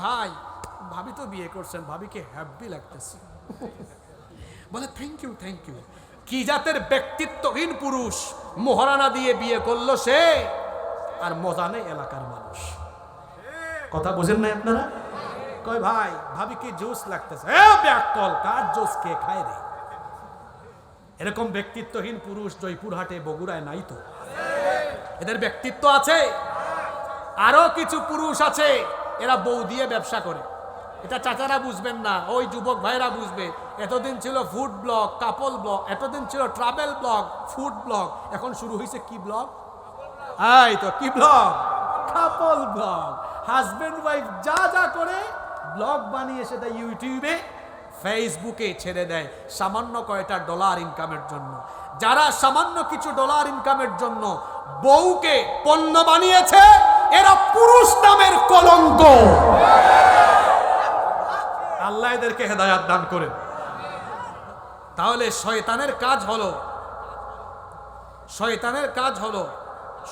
ভাই, ভাবি তো বিয়ে করছেন, ভাবিকে হ্যাপি লাগতেছে। বলে থ্যাংক ইউ থ্যাংক ইউ কি জাতের ব্যক্তিত্বহীন পুরুষ মোহরানা দিয়ে বিয়ে করল সে? আর মজা নেই এলাকার মানুষ। কথা বুঝেন না আপনারা? কয়, ভাই ভাবি কি জুস লাগতেছে। এ ব্যাককল কার জুস কে খায় রে? এরকম ব্যক্তিত্বহীন পুরুষ জয়পুরহাটে বগুড়ায় নাই তো? এদের ব্যক্তিত্ব আছে। আরও কিছু পুরুষ আছে, এরা বউ দিয়ে ব্যবসা করে। এটা চাচারা বুঝবেন না, ওই যুবক ভাইরা বুঝবে। এতদিন ছিল ফুড ব্লগ কাপল ব্লগ এতদিন ছিল ট্রাভেল ব্লগ ফুড ব্লগ এখন শুরু হয়েছে কি ব্লগ এই তো, কি blog couple blog husband wife যা যা করে ব্লগ বানিয়ে সেটা ইউটিউবে ফেসবুকে ছেড়ে দেয় সামান্য কয়টা ডলার ইনকামের জন্য। যারা সামান্য কিছু ডলার ইনকামের জন্য বউকে পণ্য বানিয়েছে এরা পুরুষ নামের কলঙ্ক। আল্লাহ এদেরকে হেদায়াত দান করেন। তাহলে শয়তানের কাজ হলো, শয়তানের কাজ হলো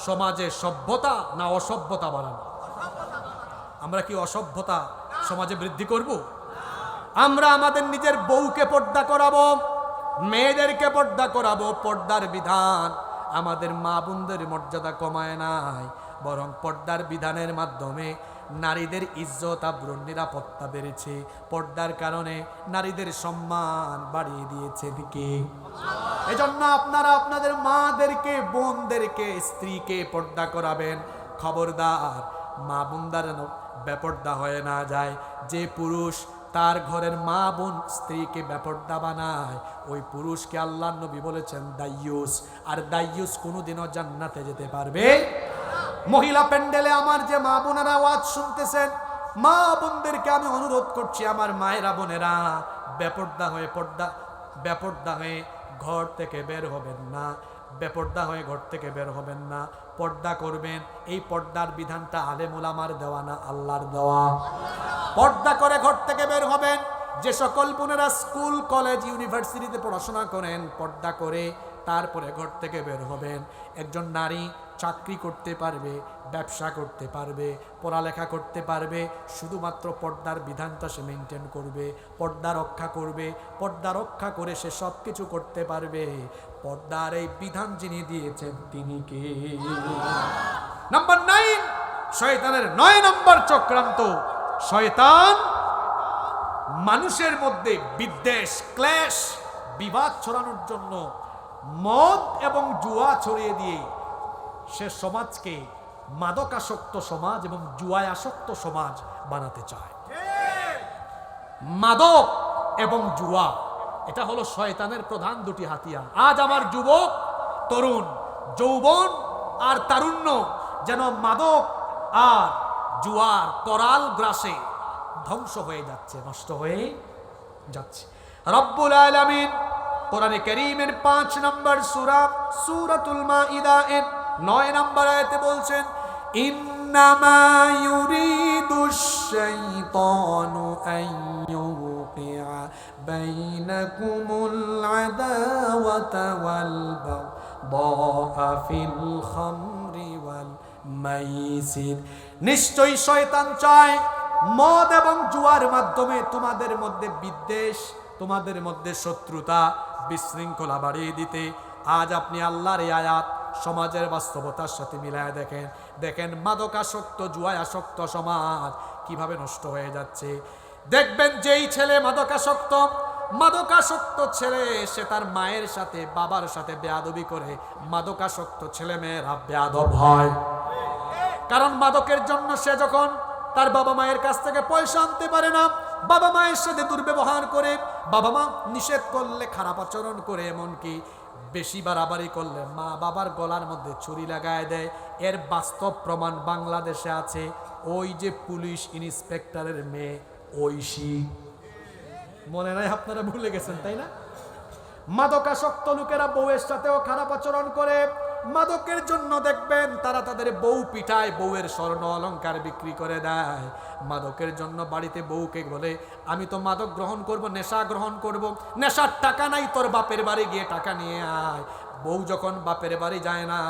সমাজে সভ্যতা না অসভ্যতা বাড়ানো। আমরা কি অসভ্যতা সমাজে বৃদ্ধি করব? আমরা আমাদের নিজের বউকে পর্দা করাবো, মেয়েদেরকে পর্দা করাবো, পর্দার বিধান। আমাদের মা বোনদের মর্যাদা কমায় নাই, বরং পর্দার বিধানের মাধ্যমে নারীদের ইজ্জত আব্রুর নিরাপত্তা বেড়েছে। পর্দার কারণে নারীদের সম্মান বাড়িয়ে দিয়েছে দিকে এজন্য আপনারা আপনাদের মাদেরকে, বোনদেরকে, স্ত্রীকে পর্দা করাবেন। খবরদার, মা বোনদার বেপর্দা হয়ে না যায়। যে পুরুষ তার ঘরের মা বোন স্ত্রীকে বেপর্দা বানায়। ওই পুরুষকে আল্লাহ নবী বলেছেন, দাইয়ুস। আর দাইয়ুস কোনোদিনও জান্নাতে যেতে পারবে মহিলা প্যান্ডেলে আমার যে মা বোনেরা আওয়াজ শুনতেছেন, মা বোনদেরকে আমি অনুরোধ করছি, আমার মায়েরা বোনেরা, বেপর্দা হয়ে পর্দা, বেপর্দা হয়ে ঘর থেকে বের হবেন না, বেপর্দা হয়ে ঘর থেকে বের হবেন না, পর্দা করবেন। এই পর্দার বিধানটা আলেমুল আমার দেওয়া না আল্লাহর দেওয়া? পর্দা করে ঘর থেকে বের হবেন। যে সকল বোনেরা স্কুল, কলেজ, ইউনিভার্সিটিতে পড়াশোনা করেন, পর্দা করে তারপরে ঘর থেকে বের হবেন। একজন নারী চাকরি করতে পারবে, ব্যবসা করতে পারবে, পড়ালেখা করতে পারবে, শুধুমাত্র পর্দার বিধানটা সে মেনটেন করবে, পর্দা রক্ষা করবে, পর্দা রক্ষা করে সে সব কিছু করতে পারবে। পর্দার এই বিধান যিনি দিয়েছেন, তিনি কে? নাম্বার নাইন শয়তানের নয় নম্বর চক্রান্ত। শয়তান, মানুষের মধ্যে বিদ্বেষ, ক্লেশ, বিবাদ ছড়ানোর জন্য মদ এবং জুয়া ছড়িয়ে দিয়ে সে সমাজকে মাদকাসক্ত সমাজ এবং জুয়ায় আসক্ত সমাজ বানাতে চায়। মাদক এবং জুয়া, এটা হলো শয়তানের প্রধান দুটি হাতিয়ার। আজ আমার যুবক, তরুণ, যৌবন আর তারুণ্য যেন মাদক আর জুয়ার, করাল গ্রাসে ধ্বংস হয়ে যাচ্ছে, নষ্ট হয়ে যাচ্ছে। রব্বুল আলামিন কোরআনে করিমের পাঁচ নম্বর সূরা, সূরাতুল মাইদা এর নয় নম্বর আয়াতে বলছেন ওয়াল মাইসির। নিশ্চয়ই শয়তান চায় মদ এবং জুয়ার মাধ্যমে তোমাদের মধ্যে বিদ্বেষ, তোমাদের মধ্যে শত্রুতা বিশৃঙ্খলা বাড়িয়ে দিতে। আজ আপনি আল্লাহর আয়াত সমাজের বাস্তবতার সাথে মিলায় দেখেন। দেখেন মাদকাসক্ত, জুয়ায়াসক্ত সমাজ কীভাবে নষ্ট হয়ে যাচ্ছে। দেখবেন যেই ছেলে মাদকাসক্ত মাদকাসক্ত ছেলে, সে তার মায়ের সাথে, বাবার সাথে বেয়াদবি করে। মাদকাসক্ত ছেলে মেয়েরা বেয়াদব হয়। কারণ মাদকের জন্য সে যখন তার বাবা মায়ের কাছ থেকে পয়সা আনতে পারে না, বাবা মায়ের সাথে দুর্ব্যবহার করে, বাবা মা নিষেধ করলে, খারাপ আচরণ করে, এমনকি বেশি বাড়াবাড়ি করলে মা বাবার গলার মধ্যে ছুরি লাগায় দেয়। এর বাস্তব প্রমাণ বাংলাদেশে আছে। ওই যে পুলিশ ইন্সপেক্টরের মেয়ে ঐশী। মনে নাই আপনারা ভুলে গেছেন, তাই না? মাদকাসক্ত লোকেরা বউয়ের সাথেও খারাপ আচরণ করে মাদকের জন্য দেখবেন তারা তাদের বউ পিঠায় বউয়ের স্বর্ণ অলংকার বিক্রি করে দেয়। মাদকের জন্য বাড়িতে বউকে বলে, আমি তো মাদক গ্রহণ করব, নেশা গ্রহণ করব। নেশার টাকা নাই, তোর বাপের বাড়ি গিয়ে টাকা নিয়ে আয়। বউ যখন বাপের বাড়ি যায় না,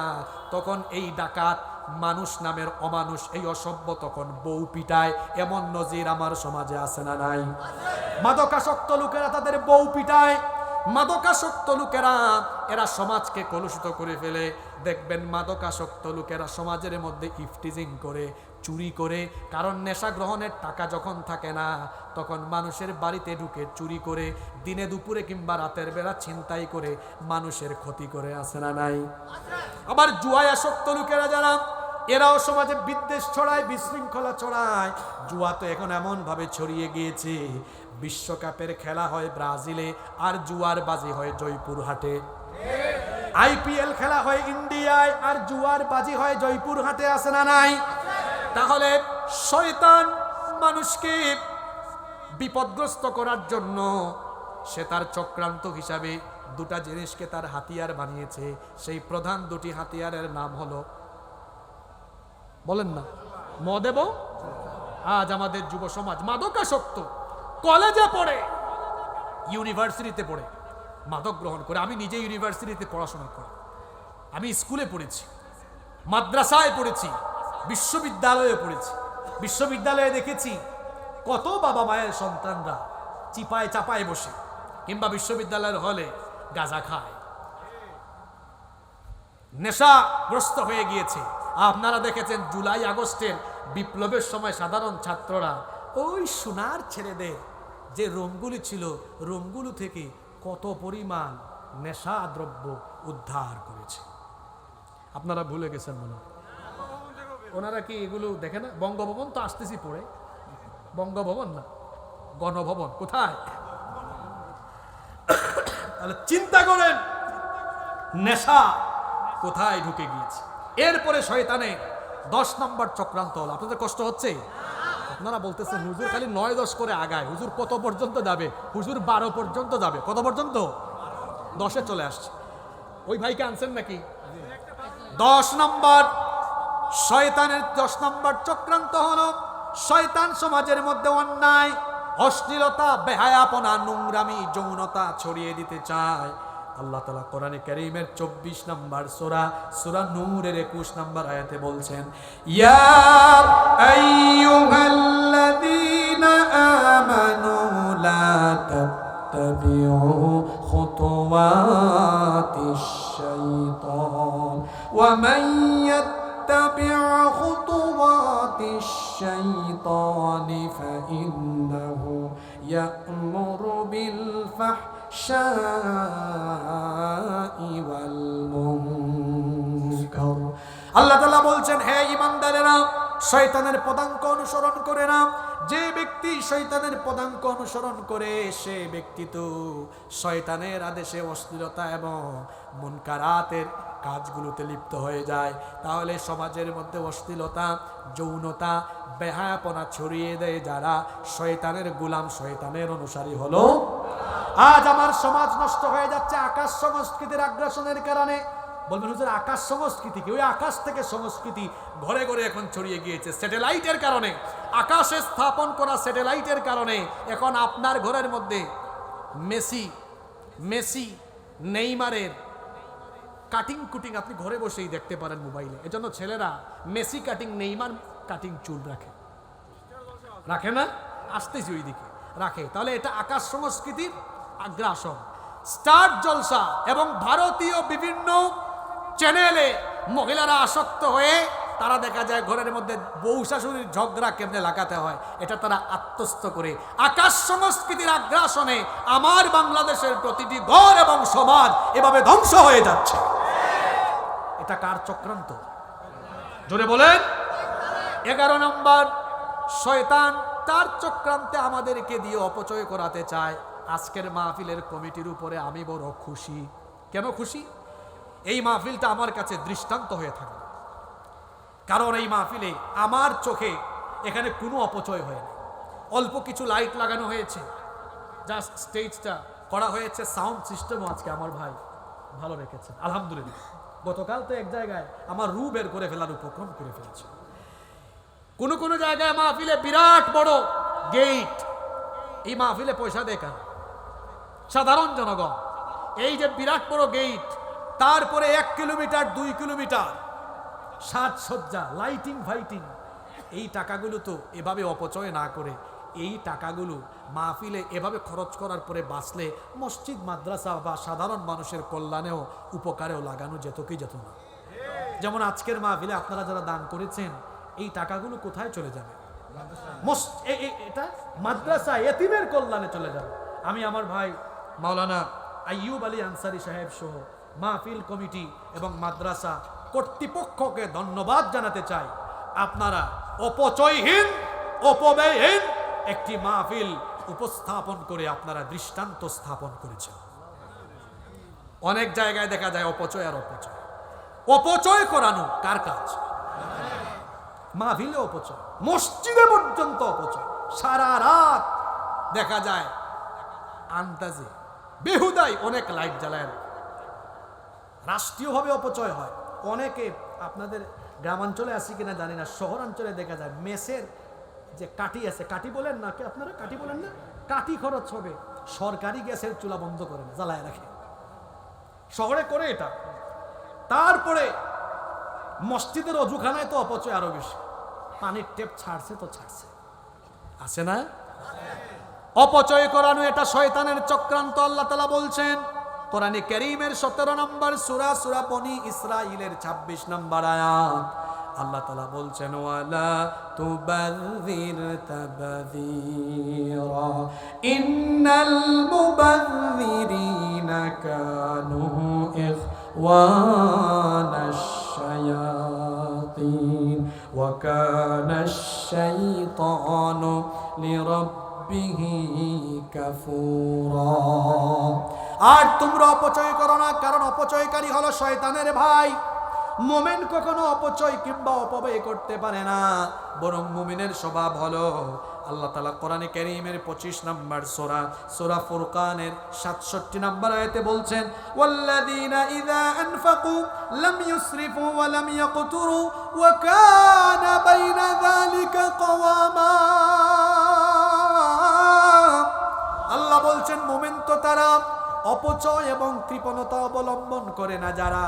তখন এই ডাকাত মানুষ নামের অমানুষ, এই অসভ্য তখন বউ পিটায়। এমন নজির আমার সমাজে আছে না নাই? মাদকাসক্ত লোকেরা তাদের বউ পিটায়। মাদকাসক্ত লোকেরা, এরা সমাজকে কলুষিত করে ফেলে। দেখবেন মাদকাসক্ত লোকেরা সমাজের মধ্যে ইফটিজিং করে, চুরি করে, কারণ নেশা গ্রহণের টাকা যখন থাকে না, তখন মানুষের বাড়িতে ঢুকে চুরি করে, দিনে দুপুরে কিংবা রাতের বেলা ছিনতাই করে মানুষের ক্ষতি করে আসে না নাই? আবার জুয়ায় আসক্ত লোকেরা যারা এরাও সমাজে বিদ্বেষ ছড়ায়, বিশৃঙ্খলা ছড়ায়। জুয়া তো এখন এমন ভাবে ছড়িয়ে গিয়েছে। বিশ্বকাপের খেলা হয় ব্রাজিলে আর জুয়ার বাজি হয় জয়পুর হাটে আইপিএল খেলা হয় ইন্ডিয়ায় আর জুয়ার বাজি হয় জয়পুর হাটে আসে না নাই? তাহলে শয়তান মানুষকে বিপদগ্রস্ত করার জন্য সে তার চক্রান্ত হিসাবে দুটা জিনিসকে তার হাতিয়ার বানিয়েছে। সেই প্রধান দুটি হাতিয়ারের নাম হলো বলেন না। মদেব আজ আমাদের যুব সমাজ মাদকাসক্ত। কলেজে পড়ে, ইউনিভার্সিটিতে পড়ে, মাদক গ্রহণ করে। আমি নিজে ইউনিভার্সিটিতে পড়াশোনা করি। আমি স্কুলে পড়েছি, মাদ্রাসায় পড়েছি, বিশ্ববিদ্যালয়ে পড়েছি। বিশ্ববিদ্যালয়ে দেখেছি কত বাবা মায়ের সন্তানরা চিপায় চাপায় বসে, কিংবা বিশ্ববিদ্যালয়ের হলে গাঁজা খায়। নেশাগ্রস্ত হয়ে গিয়েছে। আপনারা দেখেছেন জুলাই আগস্টের বিপ্লবের সময় সাধারণ ছাত্ররা, ওই সোনার ছেলেদের যে রুমগুলি ছিল, রুমগুলো থেকে কত পরিমাণ নেশা দ্রব্য উদ্ধার করেছে। আপনারা ভুলে গেছেন মনে। ওনারা কি এগুলো দেখে না? বঙ্গভবন তো আসতেছি পড়ে। বঙ্গভবন না, গণভবন, কোথায়? তাহলে চিন্তা করেন, নেশা কোথায় ঢুকে গিয়েছে? এরপরে শয়তানে দশ নম্বর চক্রান্ত হলো। আপনাদের কষ্ট হচ্ছে? আপনারা বলতেছেন, হুজুর খালি নয় দশ করে আগায়। হুজুর কত পর্যন্ত যাবে? হুজুর বারো পর্যন্ত যাবে। কত পর্যন্ত? দশে চলে আসছে। ওই ভাইকে আনছেন নাকি? দশ নম্বর শয়তানের দশ নম্বর চক্রান্ত হলো। শয়তান সমাজের মধ্যে অন্যায়, অশ্লীলতা, বেহায়াপনা, নোংরামি, যৌনতা ছড়িয়ে দিতে চায়। আল্লাহ তালা কোরআনে করিমের চব্বিশ নম্বর সোরা সোরা নূরের একুশ নম্বর আয়াতে বলছেন ইয়া আইয়ুহাল্লাযীনা আমানু লা تتبعوا خطوات الشيطان ومن يتبع خطوات الشيطان فإنه يأمر بالفحشاء والمنكر আল্লাহ তালা বলছেন, হে ইমানদারেরা শয়তানের পদাঙ্ক অনুসরণ করে না যে ব্যক্তি শয়তানের পদাঙ্ক অনুসরণ করে, সে ব্যক্তি তো শয়তানের আদেশে অশ্লীলতা এবং মুনকারাতের কাজগুলোতে লিপ্ত হয়ে যায়। তাহলে সমাজের মধ্যে অশ্লীলতা, যৌনতা, বেহায়াপনা ছড়িয়ে দেয় যারা শয়তানের গুলাম, শয়তানের অনুসারী হলো আজ আমার সমাজ নষ্ট হয়ে যাচ্ছে আকাশ সংস্কৃতির আগ্রাসনের কারণে। বলবেন, হুজুর, আকাশ সংস্কৃতি কি? ওই আকাশ থেকে সংস্কৃতি ঘরে ঘরে এখন ছড়িয়ে গিয়েছে স্যাটেলাইটের কারণে। আকাশে স্থাপন করা স্যাটেলাইটের কারণে। এখন আপনার ঘরের মধ্যে মেসি মেসি, নেইমারের কাটিং কুটিং আপনি ঘরে বসেই দেখতে পারেন মোবাইলে। এজন্য ছেলেরা মেসি কাটিং, নেইমার কাটিং চুল রাখে। রাখে না? আসতেছি ওই দিকে রাখে। তাহলে এটা আকাশ সংস্কৃতির আগ্রাসন। স্টার জলসা এবং ভারতীয় বিভিন্ন চ্যানেলে মহিলারা আসক্ত হয়ে তারা দেখা যায় ঘরের মধ্যে বউ শাশুড়ির ঝগড়া কেমনে লাগাতে হয়, এটা তারা আত্মস্থ করে। আকাশ সংস্কৃতির আগ্রাসনে আমার বাংলাদেশের প্রতিটি ঘর এবং সমাজ এভাবে ধ্বংস হয়ে যাচ্ছে। এটা কার চক্রান্ত? জোরে বলেন। এগারো নম্বর, শয়তান তার চক্রান্তে আমাদেরকে দিয়ে অপচয় করাতে চায়। আজকের মাহফিলের কমিটির উপরে আমি বড় খুশি। কেন খুশি? এই মাহফিলটা আমার কাছে দৃষ্টান্ত হয়ে থাকে। কারণ এই মাহফিলে আমার চোখে এখানে কোনো অপচয় হয় না। অল্প কিছু লাইট লাগানো হয়েছে। জাস্ট স্টেজটা করা হয়েছে। সাউন্ড সিস্টেমও আজকে আমার ভাই ভালো রেখেছে। আলহামদুলিল্লাহ। গতকাল তো এক জায়গায় আমার রু বের করে ফেলার উপক্রম করে ফেলেছে। কোন কোন জায়গায় মাহফিলে বিরাট বড় গেট এই মাহফিলে পয়সা দেয় কারা? সাধারণ জনগণ, এই যে বিরাট বড় গেট তারপরে এক কিলোমিটার, দুই কিলোমিটার, সাজসজ্জা লাইটিং ফাইটিং এই টাকাগুলো তো এভাবে অপচয় না করে, এই টাকাগুলো মাহফিলে এভাবে খরচ করার পরে বাঁচলে মসজিদ, মাদ্রাসা বা সাধারণ মানুষের কল্যাণেও, উপকারেও লাগানো যেত কি যেত না। যেমন আজকের মাহফিলে আপনারা যারা দান করেছেন, এই টাকাগুলো কোথায় চলে যাবে? এটা মাদ্রাসা, এতিমের কল্যাণে চলে যাবে। আমি আমার ভাই মাওলানা আইয়ুব আলী আনসারি সাহেব সহ মাহফিল কমিটি এবং মাদ্রাসা কর্তৃপক্ষকে ধন্যবাদ জানাতে চাই। আপনারা অপচয়হীন, অপব্যয়হীন একটি মাহফিল উপস্থাপন করে আপনারা দৃষ্টান্ত স্থাপন করেছেন। অনেক জায়গায় দেখা যায় অপচয় আর অপচয়। অপচয় করানো কার কাজ? মাহফিলে অপচয়, মসজিদে পর্যন্ত অপচয়। সারা রাত দেখা যায় আন্দাজে বেহুদাই অনেক লাইট জ্বালায়। রাষ্ট্রীয়ভাবে অপচয় হয়। অনেকে আপনাদের গ্রামাঞ্চলে আসি কিনা জানি না, শহরাঞ্চলে দেখা যায় মেসের যে কাটি আছে কাটি বলেন না কি আপনারা কাটি বলেন না? কাটি খরচ হবে। সরকারি গ্যাসের চুলা বন্ধ করে না, জ্বালায় রাখে। শহরে করে এটা। তারপরে মসজিদের অজুখানায় তো অপচয় আরও বেশি। পানির টেপ ছাড়ছে তো ছাড়ছে। আছে না? অপচয় করানো এটা শয়তানের চক্রান্ত, আল্লাহ তালা বলছেন। কোরআনে করিমের সতেরো নম্বর সুরা সুরা বনি ইসরাইলের ২৬ নম্বর আয়াত। আল্লাহ তালা বলছেন, ওয়ালা তুবাযির তাবাযীরা, ইন্নাল মুবাযিরিনা কানু ইখওয়ানাশ শায়াতিন, ওয়া কানাশ শাইতানু লিরাব্বিহি আর তোমরা অপচয় করো না, কারণ অপচয়কারী হলো শয়তানের ভাই। মোমেন কখনো অপচয় কিংবা অপব্যয় করতে পারে না, বরং মুমিনের স্বভাব হলো আল্লাহ তালা কোরআনে করিমের পঁচিশ নম্বর সোরা সোরা ফুরকানের সাতষট্টি নম্বর আয়তে বলছেন, ওয়াল্লাযীনা ইযা আনফাকু লাম ইউসরিফু ওয়া লাম ইয়াকতুরু ওয়া কানা বাইনা যালিকা কওয়ামা। আল্লাহ বলছেন, মোমেন তো তারা অপচয় এবং কৃপণতা অবলম্বন করে না যারা।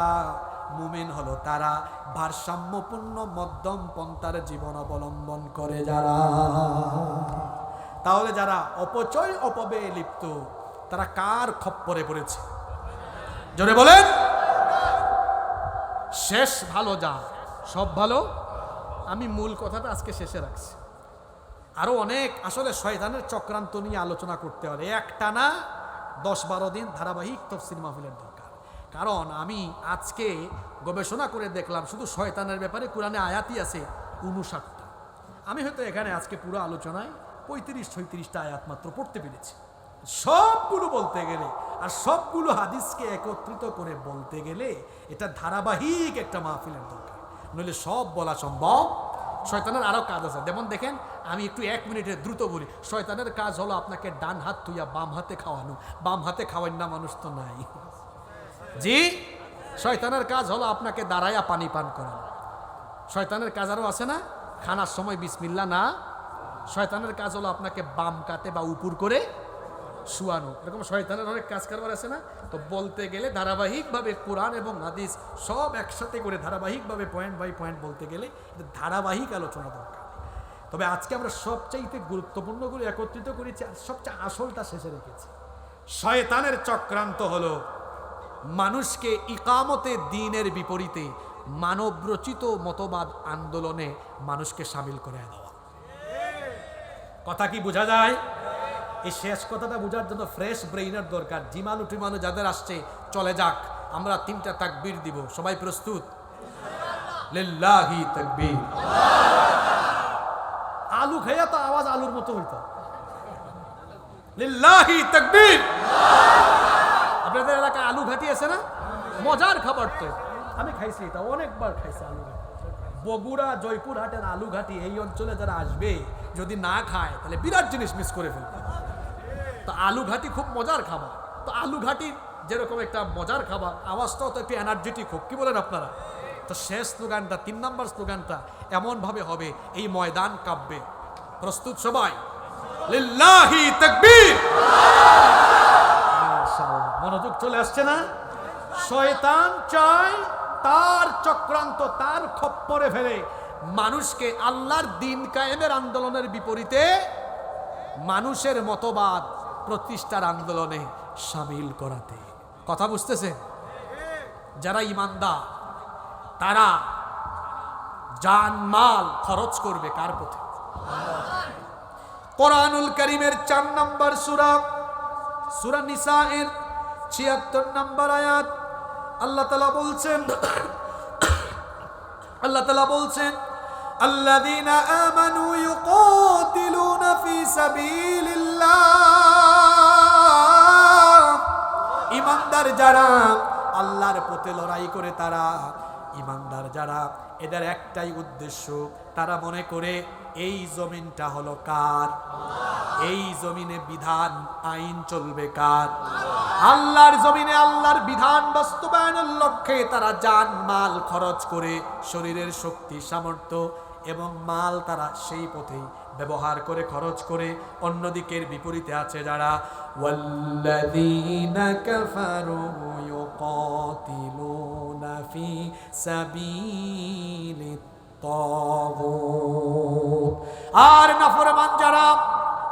মুমিন হলো তারা ভারসাম্যপূর্ণ মধ্যম পন্থার জীবন অবলম্বন করে যারা। তাহলে যারা অপচয় অপবে লিপ্ত, তারা কার খপ্পরে পড়েছে? জোরে বলেন। শেষ ভালো যা, সব ভালো। আমি মূল কথাটা আজকে শেষে রাখছি। আরও অনেক, আসলে শয়তানের চক্রান্ত নিয়ে আলোচনা করতে হবে। একটানা দশ বারো দিন ধারাবাহিক তফসিল মাহফিলের দরকার। কারণ আমি আজকে গবেষণা করে দেখলাম, শুধু শয়তানের ব্যাপারে কোরআনে আয়াতই আছে উনষাটটা আমি হয়তো এখানে আজকে পুরো আলোচনায় পঁয়ত্রিশ ছয়ত্রিশটা আয়াত মাত্র পড়তে পেরেছি। সবগুলো বলতে গেলে, আর সবগুলো হাদিসকে একত্রিত করে বলতে গেলে, এটা ধারাবাহিক একটা মাহফিলের দরকার। নইলে সব বলা সম্ভব শয়তানের আরও কাজ আছে। যেমন দেখেন, আমি একটু এক মিনিটে দ্রুত বলি, শয়তানের কাজ হলো আপনাকে ডান হাত তুইয়া বাম হাতে খাওয়ানো। বাম হাতে খাওয়ান না মানুষ তো নাই। জি? শয়তানের কাজ হলো আপনাকে দাঁড়াইয়া পানি পান করানো। শয়তানের কাজ আরও আছে না? খানার সময় বিসমিল্লা না। শয়তানের কাজ হলো আপনাকে বাম কাতে বা উপুর করে শুয়ানো। এরকম শয়তানের অনেক কাজ কারবার আছে না? তো বলতে গেলে ধারাবাহিকভাবে কোরআন এবং হাদিস সব একসাথে করে ধারাবাহিকভাবে পয়েন্ট বাই পয়েন্ট বলতে গেলে ধারাবাহিক আলোচনা দরকার। তবে আজকে আমরা সবচাইতে গুরুত্বপূর্ণগুলো একত্রিত করেছি আর সবচেয়ে আসলটা শেষে রেখেছি। শয়তানের চক্রান্ত হলো মানুষকে ইকামতে দিনের বিপরীতে মানবরচিত মতবাদ আন্দোলনে মানুষকে সামিল করে দেওয়া। কথা কি বোঝা যায়? এই শেষ কথাটা বোঝার জন্য ফ্রেশ ব্রেইনের দরকার। জিমানু টিমানু যাদের আসছে, চলে যাক। আমরা তিনটা তাকবীর দিব। সবাই প্রস্তুত? লিল্লাহি তাকবীর। আলু খাইয়া তো আওয়াজ আলুর মতো হইতো। লিল্লাহি তাকবীর। আপনাদের এলাকায় আলু ঘাটি আছে না? মজার খাবার তো। আমি খাইছি এটা, অনেকবার খাইছি আলু বগুড়া জয়পুর হাটের আলু ঘাটি এই অঞ্চলে যারা আসবে, যদি না খায়, তাহলে বিরাট জিনিস মিস করে ফেলবে। তো আলু ঘাটি খুব মজার খাবার। তো আলু ঘাটি যেরকম একটা মজার খাবার, আওয়াজটাও তো একটু এনার্জেটিক হোক, কি বলেন আপনারা? তো শেষ স্লোগানটা, তিন নম্বর স্লোগানটা এমনভাবে হবে, এই ময়দান কাব্যে প্রস্তুত সবাই? মনোযোগ চলে আসছে না? শয়তান চায় তার চক্রান্ত, তার খপ্পরে ফেলে। মানুষকে আল্লাহর দিন কায়েমের আন্দোলনের বিপরীতে মানুষের মতবাদ প্রতিষ্ঠার আন্দোলনে সামিল করাতে কথা বুঝতেছে যারা ইমানদার তারা জান মাল খরচ করবে কার পথে কোরআনুল করিমের চার নম্বর সুরা সুরা নিসায়ের ছিয়াত্তর নম্বর আয়াত আল্লাহ তালা বলছেন আল্লাহ তালা বলছেন الذين آمنوا يقاتلون في سبيل الله ইমানদার যারা, আল্লাহর পথে লড়াই করে তারা। ইমানদার যারা, এদের একটাই উদ্দেশ্য, তারা মনে করে এই জমিনটা হলো কার? এই জমিনে বিধান, আইন চলবে কার? আল্লাহর জমিনে আল্লাহর বিধান বাস্তবায়নের লক্ষ্যে তারা যান মাল খরচ করে শরীরের শক্তি, সামর্থ্য এবং মাল তারা সেই পথেই ব্যবহার করে, খরচ করে। অন্যদিকের বিপরীতে আছে যারা আর নাফরমান যারা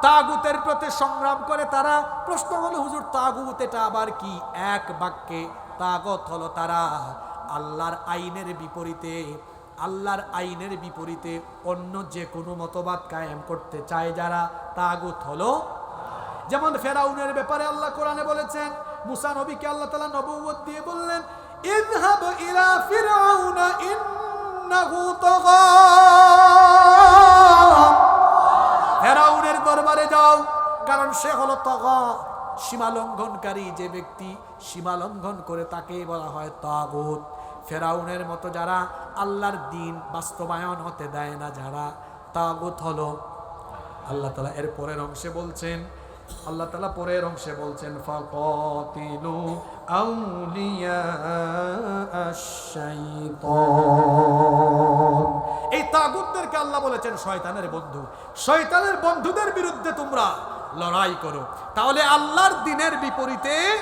তাগুতের প্রতি সংগ্রাম করে, তারা প্রশ্ন হলো হুজুর, তাগুত এটা আবার কি? এক বাক্যে, তাগত হলো তারা আল্লাহর আইনের বিপরীতে আল্লাহর আইনের বিপরীতে অন্য যে কোনো মতবাদ কায়েম করতে চায় যারা তাগুত হলো। যেমন ফেরাউনের ব্যাপারে আল্লাহ কোরআনে বলেছেন, মুসা নবীকে আল্লাহ তাআলা নবুয়ত দিয়ে বললেন, ইযহাব ইলা ফিরআউনা ইন্নাহু তাগা। ফেরাউনের যাও, কারণ সে হলো তগা। সীমা লঙ্ঘনকারী যে ব্যক্তি সীমা লঙ্ঘন করে তাকে বলা হয় তাগুত। ফেরাউনের মতো যারা আল্লাহর দিন বাস্তবায়ন হতে দেয় না, যারা তাগুত হলো। আল্লাহ তালা এর পরের অংশে বলছেন, আল্লাহ তালা পরের অংশে বলছেন আশ-শাইতান। এই তাগুতদেরকে আল্লাহ বলেছেন, শয়তানের বন্ধু। শয়তানের বন্ধুদের বিরুদ্ধে তোমরা লড়াই করো। তাহলে আল্লাহর দিনের বিপরীতে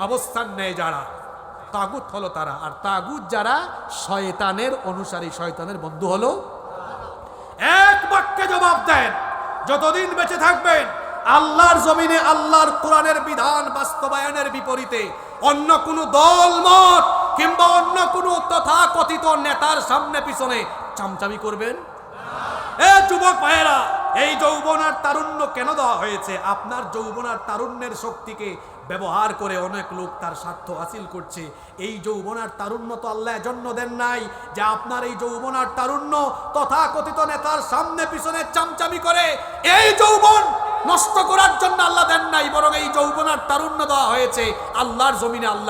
অবস্থান নেয় যারা। তাগুত হলো তারা। আর তাগুত যারা শয়তানের অনুসারী, শয়তানের বন্ধু হলো এক বাক্যে জবাব দেন। যতদিন বেঁচে থাকবেন, আল্লাহর জমিনে, আল্লাহর কোরআনের বিধান বাস্তবায়নের বিপরীতে অন্য কোনো দল, মত কিংবা অন্য কোনো তথাকথিত নেতার সামনে, পিছনে চামচামি করবেন? এ যুবক ভাইয়েরা, এই যৌবনার তারুণ্য কেন দেওয়া হয়েছে? আপনার যৌবন আর তারুণ্যের শক্তিকে ব্যবহার করে অনেক লোক তার স্বার্থ হাসিল করছে। এই যৌবনার তারুণ্য তো আল্লাহ জন্য দেন নাই যে আপনার এই যৌবনার তারুণ্য তথাকথিত নেতার সামনে পিছনে চামচামি করে এই যৌবন নষ্ট করার জন্য আল্লাহ দেন নাই, বরং এই যৌবনার তারুণ্য দেওয়া হয়েছে আল্লাহর জমিনে আল্লাহ